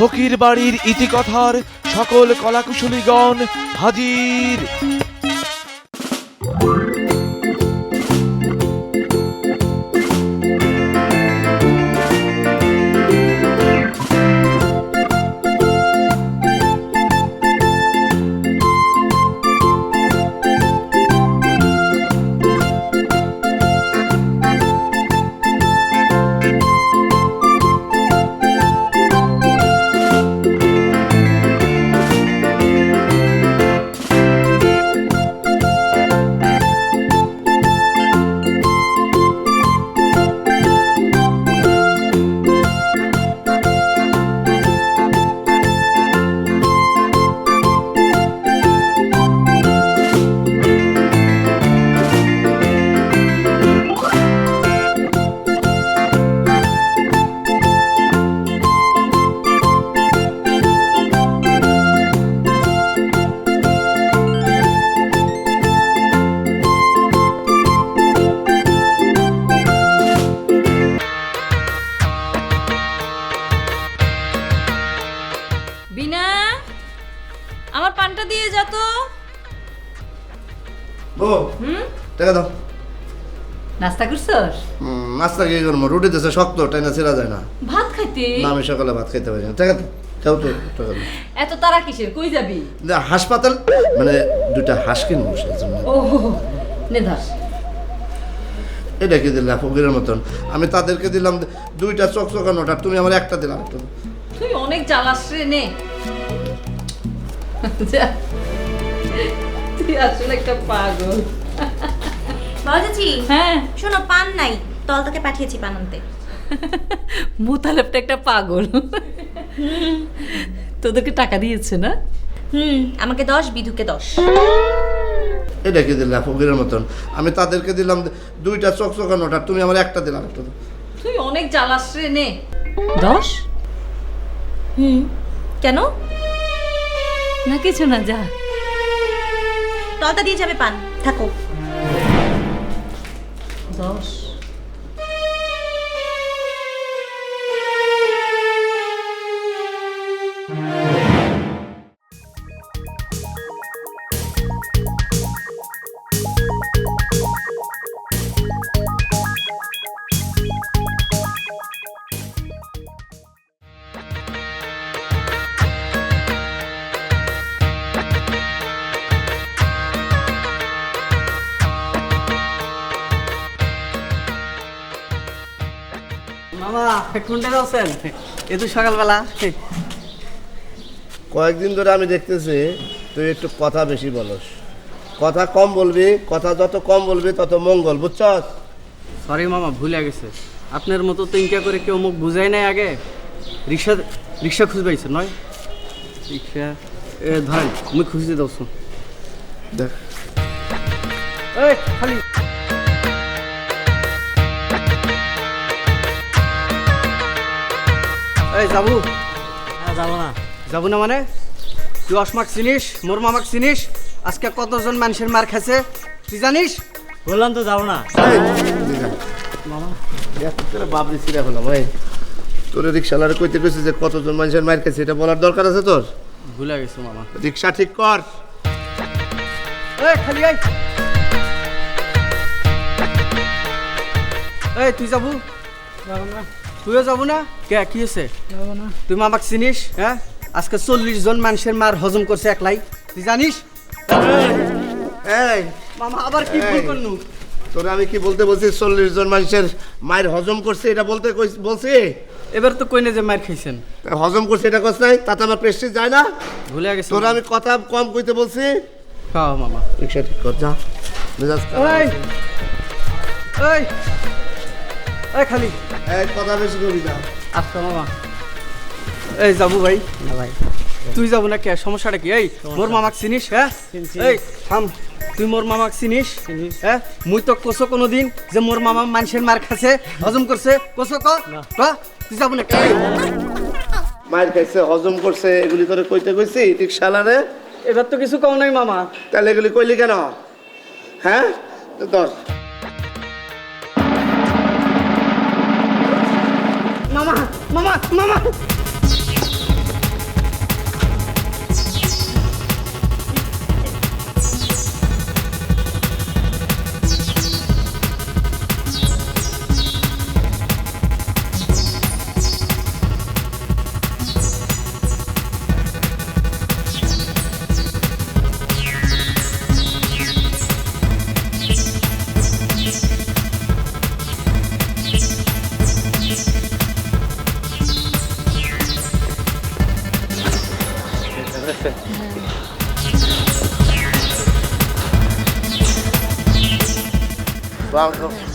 ফকির বাড়ির ইতিকথার সকল কলাকুশলীগণ হাজির। বউ টাকা দাও। নাস্তা করছস? নাস্তা কি করব রুটি দিতে শক্ত টাইনা ছেড়া যায় না। ভাত খাইতে? না আমি সকালে ভাত খাইতে পারি না। টাকা দাও দাও তো টাকা দাও। এত তারা কিসের? কই যাবি? না, হাসপাতাল মানে দুটা হাঁস কিনবো সেই জন্য। ও নে ধর। এটা কি দিলাম ফকিরের মতন? আমি তাদেরকে দিলাম দুইটা চকচকা নোট আর তুমি আমার একটা দিলাম। তুই অনেক জ্বালাস রে নে। তুই আসলে একটা পাগল। বাবাজি হ্যাঁ। শোনো পান নাই। তলতাকে পাঠিয়েছি পান আনতে। মোতালেবটা একটা পাগল। তোদেরকে টাকা দিয়েছে না? হুম আমাকে দশ বিধুকে দশ। এটা কি দিলাম ফকিরের মতন? আমি তাদেরকে দিলাম দুইটা চকচকা নোট আর তুমি আমার একটা দিলাম একটা তুই অনেক জ্বালাস রে নে। দশ? হুম। কেন? না কিছু না যা। তলতা দিয়ে যাবে পান। থাকো। দশ। মামা কোনটা যাচ্ছেন এ তো সকালবেলা। কয়েকদিন ধরে আমি দেখতেছি তুই একটু কথা বেশি বলস। কথা কম বলবি কথা যত কম বলবি তত মঙ্গল বুঝছস? সরি মামা ভুলে গেছে। আপনার মতো তো ইনকা করে কেউ মুখ বুঝাই নাই আগে। রিক্সা রিক্সা খুঁজবাইছে নয়? রিক্সা এ ধরেন মুই খুঁজতে দাও দেখ। এই খালি। এই যাবু। যাব না। যাব না মানে? তুই অসমাক চিনিস মোর মামাক চিনিস আজকে কতজন মানুষের মার খাইছে তুই জানিস? বললাম তো যাব না। বাবরি ছিঁড়ে ফেলাম এই। তোর রিক্সালারে কইতে কইছে যে কতজন মানুষের মার খাইছে এটা বলার দরকার আছে তোর? ভুলে গেছো মামা। রিক্সা ঠিক কর। এই খালি এই এই তুই যাবু? যাব না। তুইও যাব না? কে কি হয়েছে তুই মামাক চিনিস হ্যাঁ আজকে চল্লিশ জন মানুষের মার হজম করছে একলাই। তুই জানিস? এই মামা আবার কি ভুল এই। করনু? আমি কি বলতে বলছি? চল্লিশ জন মানুষের মায়ের হজম করছে এটা বলতে কই- বলছি? এবার তো কইনে যে মার খাইছেন। হজম করছে এটা কস নাই? তাতে আমার প্রেস্টিজ যায় না? ভুলে গেছে তোর আমি কথা কম কইতে বলছি? খাও মামা। রিক্সা ঠিক কর যা। মেজাজ এই এই। এই খালি। এই কথা বেশি করি না। আচ্ছা মামা। এই যাব ভাই। না ভাই। তুই যাব না কে সমস্যাটা কি? এই মোর মামাক চিনিস হ্যাঁ? এই থাম। তুই মোর মামাক চিনিস? চিনি। হ্যাঁ? মুই তো কোসো কোনো দিন যে মোর মামা মানুষের মার খাচ্ছে হজম করছে। কোসো ক? তুই যাব না কে মায়ের খাইছে হজম করছে এগুলি তোরে কইতে কইছি রিক্সালারে এবার তো কিছু কম নাই মামা। তাহলে এগুলি কইলি কেন? হ্যাঁ? দশ মামা মামা মামা Welcome.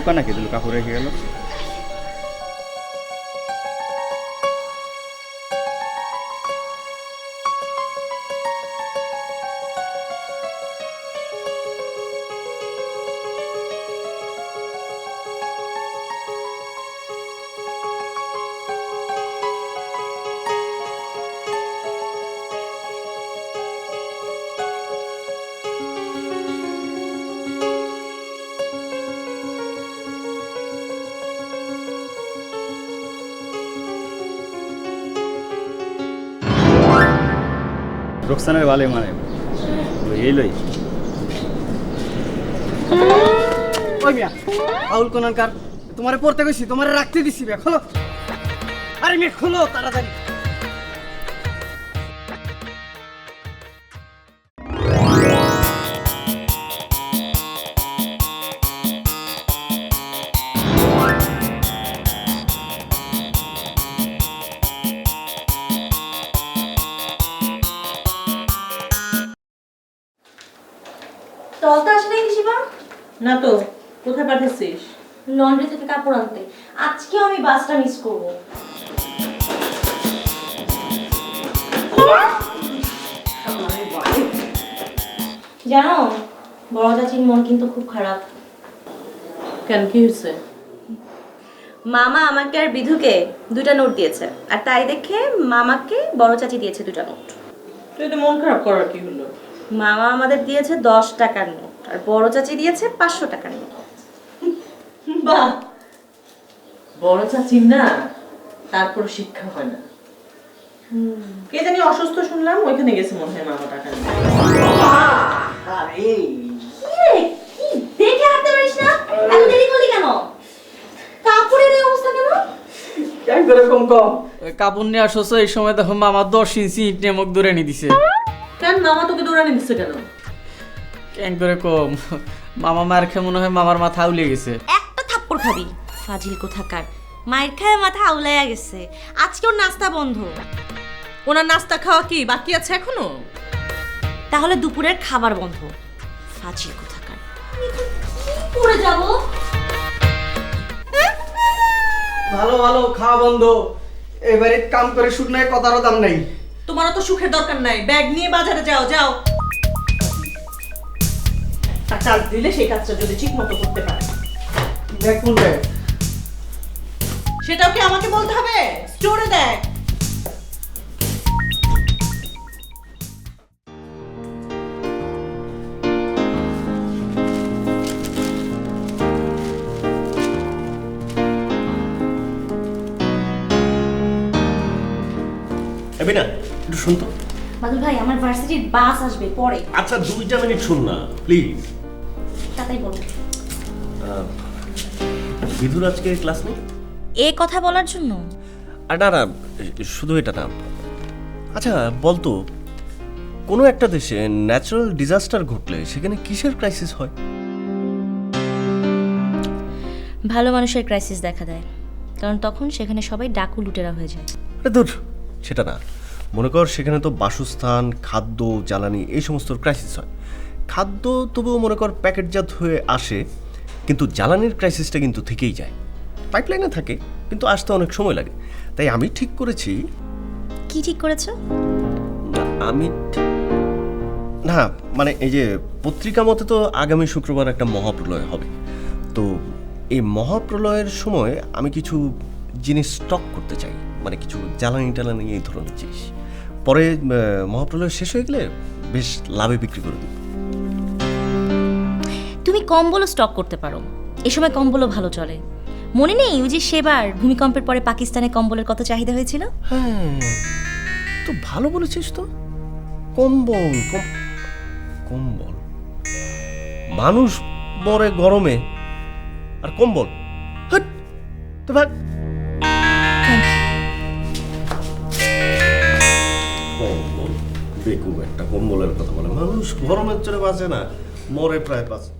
খাও। নাকি দিল কাপড় রেখে গেল রোকসানের বালে মানে। এইলই এই লই। ওই মিয়া, আউল কোনানকার, তোমারে পড়তে গেছি তোমারে রাখতে দিছি বে খোলো। আরে মেয়ে, খোলো, তাড়াতাড়ি। কাপড় আনতে আজকেও আমি বাসটা মিস করব। জানো বড় চাচির মন কিন্তু খুব খারাপ। কেন কি হয়েছে? মামা আমাকে আর বিধুকে দুটা নোট দিয়েছে আর তাই দেখে মামাকে বড় চাচি দিয়েছে দুটা নোট তুই তো মন খারাপ করার কি হলো? মামা আমাদের দিয়েছে দশ টাকার নোট আর বড় চাচি দিয়েছে পাঁচশো টাকার নোট বাহ! বড় চাচির না তারপর শিক্ষা হয় না। কে জানি অসুস্থ শুনলাম ওইখানে গেছে মনে হয় মামা টাকা নিয়ে। আরে কিরে, কি দেখে হাঁটতে পারিস না? এত দেরি করলি কেন? কাপড়ের অবস্থা কেন? কম। কম কাপড় নিয়ে আসছো এই সময় দেখো মামা দশ ইঞ্চি ইট নিয়ে মুখ দূরে নিয়ে দিছে। কেন মামা তোকে দৌড়ানি দিচ্ছে কেন? কেন করে কম? মামা মার খেয়ে মনে হয় মামার মাথা উলিয়ে গেছে। একটা থাপ্পড় খাবি। ফাজিল কোথাকার। মায়ের খায় মাথা আউলাইয়া গেছে। আজকে ওর নাস্তা বন্ধ। ওনার নাস্তা খাওয়া কি বাকি আছে এখনও? তাহলে দুপুরের খাবার বন্ধ। ফাজিল কোথাকার। পড়ে যাব? ভালো ভালো খাওয়া বন্ধ। এবারে কাম করে শুট নাই কথারও দাম নাই। তোমার তো সুখের দরকার নাই। ব্যাগ নিয়ে বাজারে যাও যাও। আর কাজ দিলে সেই কাজটা যদি ঠিক মতো করতে পারে। দেখুন দেখ সেটাও কি আমাকে বলতে হবে? স্টোরে দেখ। এবি না একটু শুন তো। বাদল ভাই আমার ভার্সিটির বাস আসবে পরে। আচ্ছা দুইটা মিনিট শুন না প্লিজ তাতাই বলব বিধুর আজকে ক্লাস নেই? এ কথা বলার জন্য? আর না না শুধু এটা না। আচ্ছা বলতো কোনো একটা দেশে ন্যাচারাল ডিজাস্টার ঘটলে সেখানে কিসের ক্রাইসিস হয়? ভালো মানুষের ক্রাইসিস দেখা দেয় কারণ তখন সেখানে সবাই ডাকু লুটেরা হয়ে যায়। আরে দূর সেটা না। মনে কর সেখানে তো বাসস্থান খাদ্য জ্বালানি এই সমস্ত ক্রাইসিস হয়। খাদ্য তবুও মনে কর প্যাকেটজাত হয়ে আসে কিন্তু জ্বালানির ক্রাইসিসটা কিন্তু থেকেই যায়। পাইপলাইনে থাকে কিন্তু আসতে অনেক সময় লাগে। তাই আমি ঠিক করেছি। কি ঠিক করেছ? আমি না মানে এই যে পত্রিকা মতে তো আগামী শুক্রবার একটা মহাপ্রলয় হবে। তো এই মহাপ্রলয়ের সময় আমি কিছু জিনিস স্টক করতে চাই মানে কিছু জ্বালানি টালানি এই ধরনের জিনিস। পরে মহাপ্রলয় শেষ হয়ে গেলে বেশ লাভে বিক্রি করে দিই তুমি কম্বলও স্টক করতে পারো। এ সময় কম্বলও ভালো চলে। মনে নেই ওই যে সেবার ভূমিকম্পের পরে পাকিস্তানে কম্বলের কত চাহিদা হয়েছিল? হ্যাঁ তো ভালো বলেছিস তো। কম্বল কম্বল? মানুষ মরে গরমে আর কম্বল? হাট, তো ভাগ। কম্বল বেকুব একটা কম্বলের কথা বলে। মানুষ গরমের জন্য বাঁচে না মরে প্রায় বাঁচে।